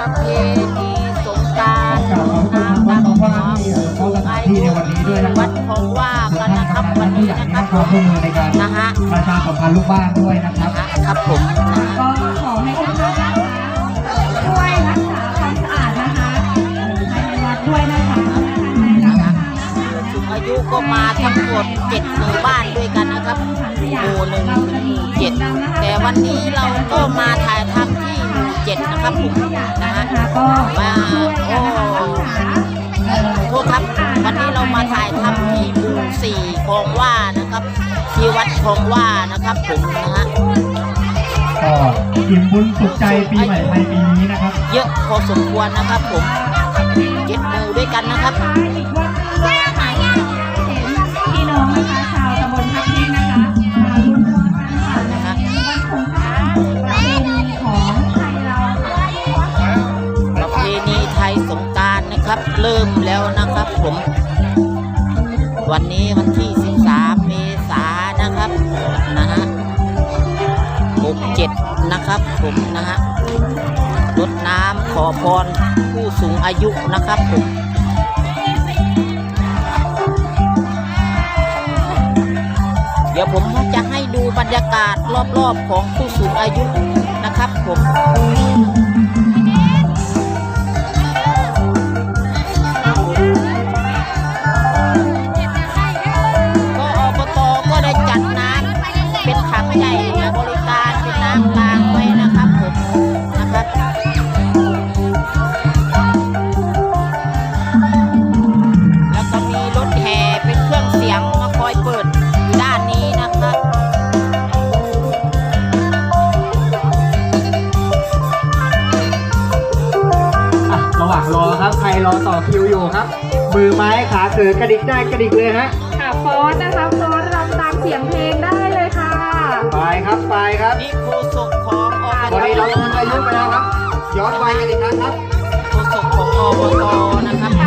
ประเพณีสงการกล่าวขอบคุณวัดหลวงพ่อที่เขาสถานที่ในวันนี้ด้วยนะควัรับดของว่ากันนะครับวันนี้นะคให้รับความร่วมมือในการนะฮะประชาสัมพันธ์ลูกบ้านด้วยนะครับครับผมก็ขอให้ทุกท่านช่วยรักษาความสะอาดนะคะภายในวัดด้วยนะคะอายุก็มาทั้งหมดเจ็ดหมู่บ้านด้วยกันนะครับหมู่หนึ่งถึงหมู่เจ็ดแต่วันนี้เราก็มาถ่ายทำที่หมู่เจ็ดนะครับผมนะฮะก็มาโอ้โทษครับ วันนี้เรามาถ่ายทำที่หมู่สี่คลองว่านะครับ ที่วัดคลองว่านะครับผมนะฮะก็อิ่มบุญสุขใจปีใหม่ไทยปีนี้นะครับ เยอะพอสมควรนะครับผมเจ็ดหมู่ด้วยกันนะครับ นะครับ เริ่มแล้วนะครับผม วันนี้วันที่ 13 เมษายนนะครับนะฮะ67 นะครับผมนะฮะรดน้ำขอพรผู้สูงอายุนะครับผมเดี๋ยวผมจะให้ดูบรรยากาศรอบๆของผู้สูงอายุนะครับผม รับใครรอต่อคิวอยู่ครับ มือไม้ขาเสือกระดิกได้กระดิกเลยฮะค่ะฟ้อนนะคะฟ้อนรำตามเสียงเพลงได้เลยค่ะไปครับไปครับนี่โฆษกของอบวันตนี้เราคุณอายุไปแล้วครับ ย้อนไปกันอีกครั้งครับโฆษกของอบตนะครับ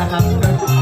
นะครับ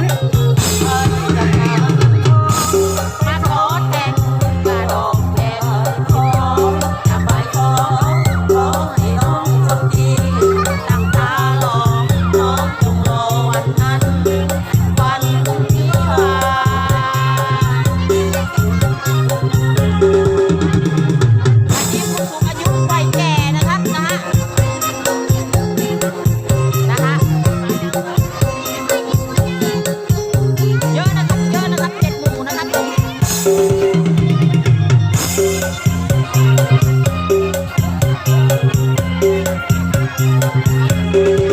Thank you.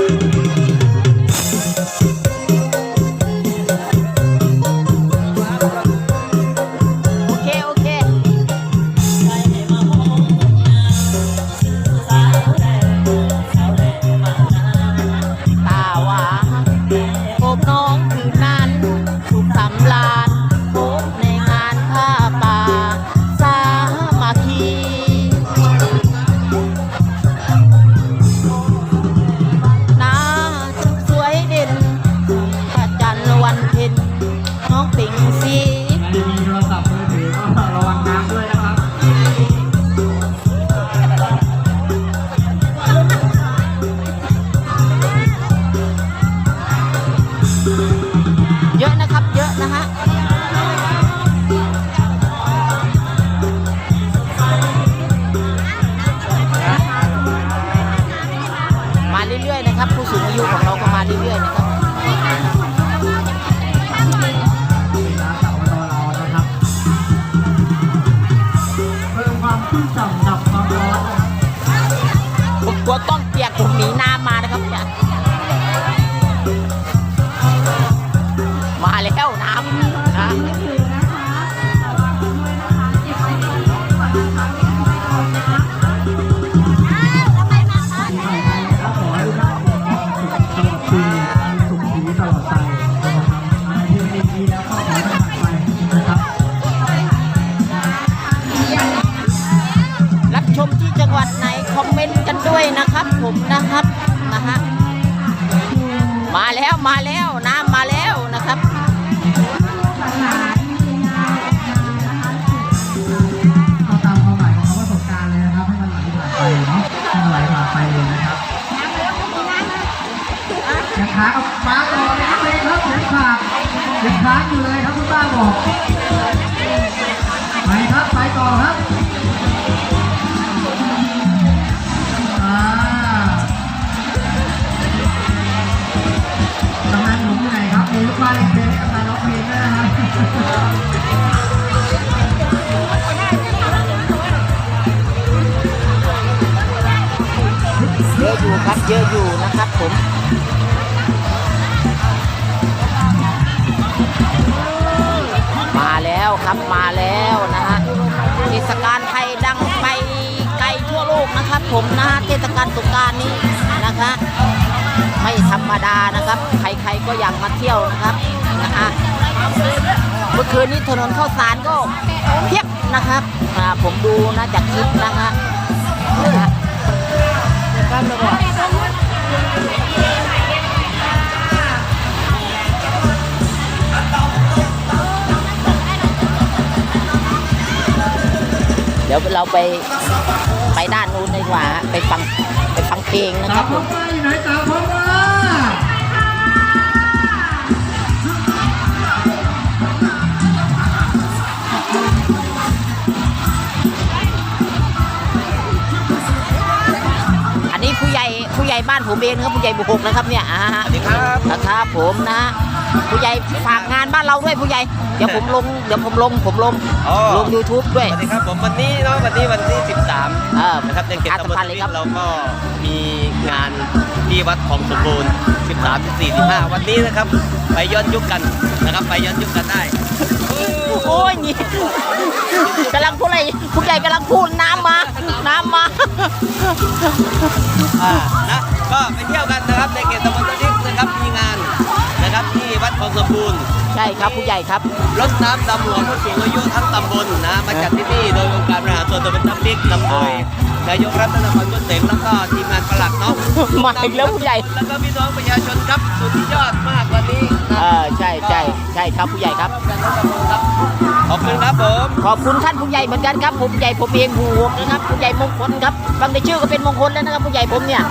ศัพท์มือถือระวังน้ำด้วยนะ ขาเอาฟ้าต่อเลยครับเลยครับเสียงขาดยังค้างอยู่เลยครับคุณป้าบอกไปครับไปต่อครับอ่ากำนันหนุ่มที่ไหนครับมีลูกบ้านเล่นเพลงให้กำนันร้องเพลงด้วยนะครับเยอะอยู่ครับเยอะอยู่นะครับผม ครับมาแล้วนะฮะเทศกาลไทยดังไปไกลทั่วโลกนะครับ ผมนะฮะเทศกาลสงการนี้นะคะไม่ธรรมดานะครับ ใครๆก็อยากมาเที่ยวนะครับนะฮะเมื่อคืนนี้ถนนข้าวสารก็เพียบนะครับผมดูนะจากคลิปนะฮะนะฮะ ดี๋ยวเราไปไปด้านนู้นดีกว่าฮะไปฟังไปฟังเพลงนะคสารัวบพผมม่าอยู่ไหนสาวพม่าอันนี้ผู้ใหญ่ผู้ใหญ่บ้านผมเองครับผู้ใหญ่บุกหกนะครับเนี่ยอ่าฮะสวัสดีครับนะครับผมนะ ผู้ใหญ่ฝากงานบ้านเราด้วยผู้ใหญ่ เดี๋ยวผมลง เดี๋ยวผมลง ผมลง อ๋อ ลง YouTube ด้วย สวัสดีครับผมวันนี้เนาะวันนี้วันที่13เออนะครับในเขตอาตำสับมลพันธ์เลยครับ เราก็มีงานที่วัดของสมบูรณ์ 13 14 15 วันนี้นะครับ ไปย้อนยุคกันนะครับ ไปย้อนยุคกันได้โอ้ยนี่กำลังพูดอะไรผู้ใหญ่กำลังพูดน้ำมา น้ำมา อ่านะก็ไปเที่ยวกันนะครับในเขตตำบลตะลิ ที่วัดของสมบูรณ์ใช่ครับผู้ใหญ่ครับ รถน้ำดำหัวผู้สูงอายุทั้งตำบลนะ มาจัดที่นี่โดยองค์การบริหารส่วนตำบลน้ำพริกนำโดย นายกรัฐมนตรีบุญเสงแล้วก็ทีมงานปลัดเนาะมาอีกแล้วผู้ใหญ่ แล้วก็พี่น้องประชาชนครับสุดที่ยอดมากวันนี้เออใช่ใช่ใช่ครับผู้ใหญ่ครับ ขอบคุณครับผมขอบคุณท่านผู้ใหญ่เหมือนกันครับผมผู้ใหญ่ผมเองหูหวกนะครับผู้ใหญ่มงคลครับฟังแต่ชื่อก็เป็นมงคลแล้วนะครับผู้ใหญ่ผมเนี่ย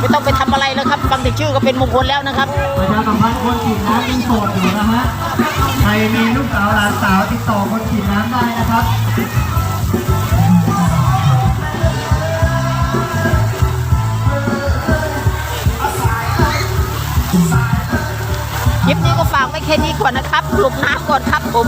ไม่ต้องไปทำอะไรแล้วครับฟังแต่ชื่อก็เป็นมงคลแล้วนะครับประชาสัมพันธ์คนฉีดน้ำยังโสดอยู่นะฮะใครมีลูกสาวหลานสาวติดต่อคนฉีดน้ำได้นะครับ แค่นี้ก่อนนะครับหลบน้ำก่อนครับผม